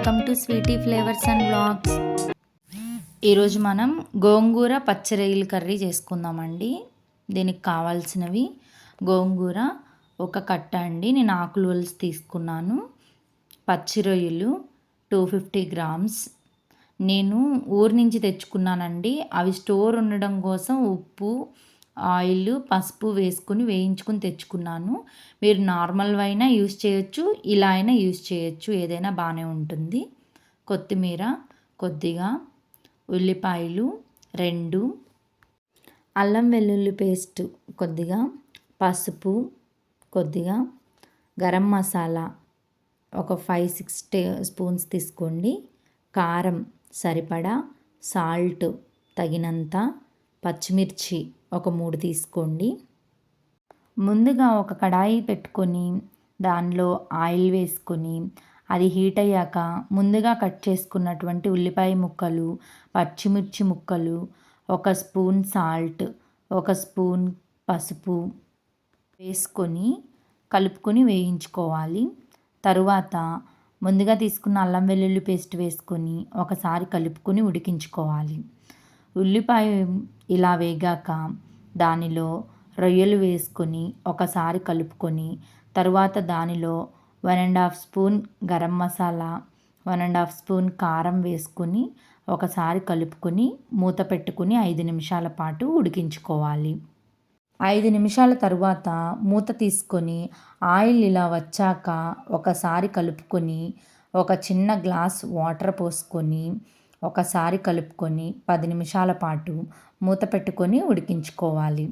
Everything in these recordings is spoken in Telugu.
Welcome to sweety flavours and blogs ఈరోజు మనం గోంగూర పచ్చి రొయ్యలు కర్రీ చేసుకుందామండి. దీనికి కావాల్సినవి గోంగూర ఒక కట్ట అండి. నేను ఆకులు వలిసి తీసుకున్నాను. పచ్చి రొయ్యలు టూ ఫిఫ్టీ గ్రామ్స్. నేను ఊరి నుంచి తెచ్చుకున్నానండి. అవి స్టోర్ ఉండడం కోసం ఉప్పు ఆయిల్ పసుపు వేసుకుని వేయించుకుని తెచ్చుకున్నాను. మీరు నార్మల్ అయినా యూస్ చేయొచ్చు ఇలా అయినా యూస్ చేయొచ్చు ఏదైనా బాగానే ఉంటుంది. కొత్తిమీర కొద్దిగా ఉల్లిపాయలు రెండు అల్లం వెల్లుల్లి పేస్ట్ కొద్దిగా పసుపు కొద్దిగా గరం మసాలా ఒక ఫైవ్ సిక్స్ టే స్పూన్స్ తీసుకోండి. కారం సరిపడా సాల్ట్ తగినంత పచ్చిమిర్చి ఒక మూడు తీసుకోండి. ముందుగా ఒక కడాయి పెట్టుకొని దానిలో ఆయిల్ వేసుకొని అది హీట్ అయ్యాక ముందుగా కట్ చేసుకున్నటువంటి ఉల్లిపాయ ముక్కలు పచ్చిమిర్చి ముక్కలు ఒక స్పూన్ సాల్ట్ ఒక స్పూన్ పసుపు వేసుకొని కలుపుకొని వేయించుకోవాలి. తరువాత ముందుగా తీసుకున్న అల్లం వెల్లుల్లి పేస్ట్ వేసుకొని ఒకసారి కలుపుకొని ఉడికించుకోవాలి. ఉల్లిపాయ ఇలా వేగాక దానిలో రొయ్యలు వేసుకొని ఒకసారి కలుపుకొని తరువాత దానిలో one and half spoon garam masala one and half spoon కారం వేసుకొని ఒకసారి కలుపుకొని మూత పెట్టుకుని ఐదు నిమిషాల పాటు ఉడికించుకోవాలి. ఐదు నిమిషాల తరువాత మూత తీసుకొని ఆయిల్ ఇలా వచ్చాక ఒకసారి కలుపుకొని ఒక చిన్న గ్లాస్ వాటర్ పోసుకొని ఒకసారి కలుపుకొని పది నిమిషాల పాటు మూత పెట్టుకొని ఉడికించుకోవాలి.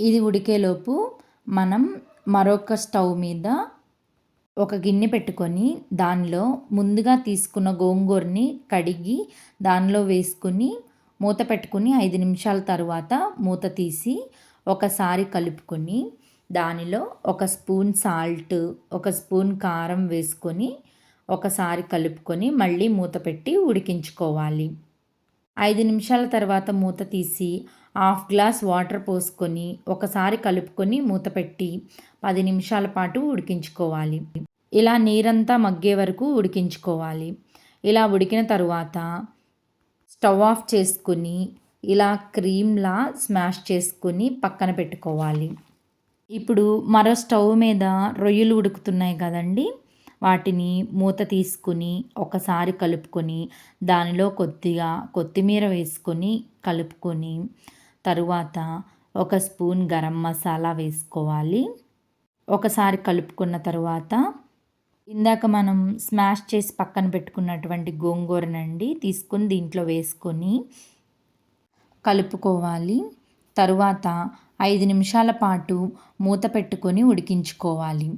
ఇది ఉడికేలోపు మనం మరొక స్టవ్ మీద ఒక గిన్నె పెట్టుకొని దానిలో ముందుగా తీసుకున్న గోంగూరని కడిగి దానిలో వేసుకుని మూత పెట్టుకుని ఐదు నిమిషాల తర్వాత మూత తీసి ఒకసారి కలుపుకొని దానిలో ఒక స్పూన్ సాల్ట్ ఒక స్పూన్ కారం వేసుకొని ఒకసారి కలుపుకొని మళ్ళీ మూత పెట్టి ఉడికించుకోవాలి. ఐదు నిమిషాల తర్వాత మూత తీసి హాఫ్ గ్లాస్ వాటర్ పోసుకొని ఒకసారి కలుపుకొని మూత పెట్టి పది నిమిషాల పాటు ఉడికించుకోవాలి. ఇలా నీరంతా మగ్గే వరకు ఉడికించుకోవాలి. ఇలా ఉడికిన తరువాత స్టవ్ ఆఫ్ చేసుకుని ఇలా క్రీమ్లా స్మాష్ చేసుకుని పక్కన పెట్టుకోవాలి. ఇప్పుడు మరో స్టవ్ మీద రొయ్యలు ఉడుకుతున్నాయి కదండీ. వాటిని మూత తీసుకుని ఒకసారి కలుపుకొని దానిలో కొద్దిగా కొత్తిమీర వేసుకొని కలుపుకొని తరువాత ఒక స్పూన్ గరం మసాలా వేసుకోవాలి. ఒకసారి కలుపుకున్న తర్వాత ఇందాక మనం స్మాష్ చేసి పక్కన పెట్టుకున్నటువంటి గోంగూరనండి తీసుకొని దీంట్లో వేసుకొని కలుపుకోవాలి. తరువాత ఐదు నిమిషాల పాటు మూత పెట్టుకొని ఉడికించుకోవాలి.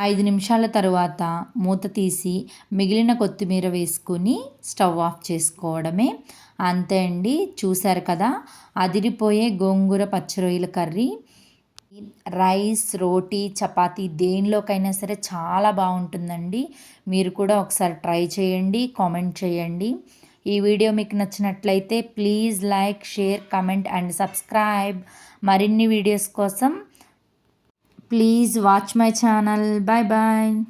ఐదు నిమిషాల తరువాత మూత తీసి మిగిలిన కొత్తిమీర వేసుకుని స్టవ్ ఆఫ్ చేసుకోవడమే. అంతే అండి చూశారు కదా? అదిరిపోయే గోంగూర పచ్చిరొయ్యల కర్రీ. రైస్ రోటీ చపాతీ దేనిలోకైనా సరే చాలా బాగుంటుందండి. మీరు కూడా ఒకసారి ట్రై చేయండి కామెంట్ చేయండి. ఈ వీడియో మీకు నచ్చినట్లయితే please like share comment and subscribe. మరిన్ని వీడియోస్ కోసం Please watch my channel. Bye bye.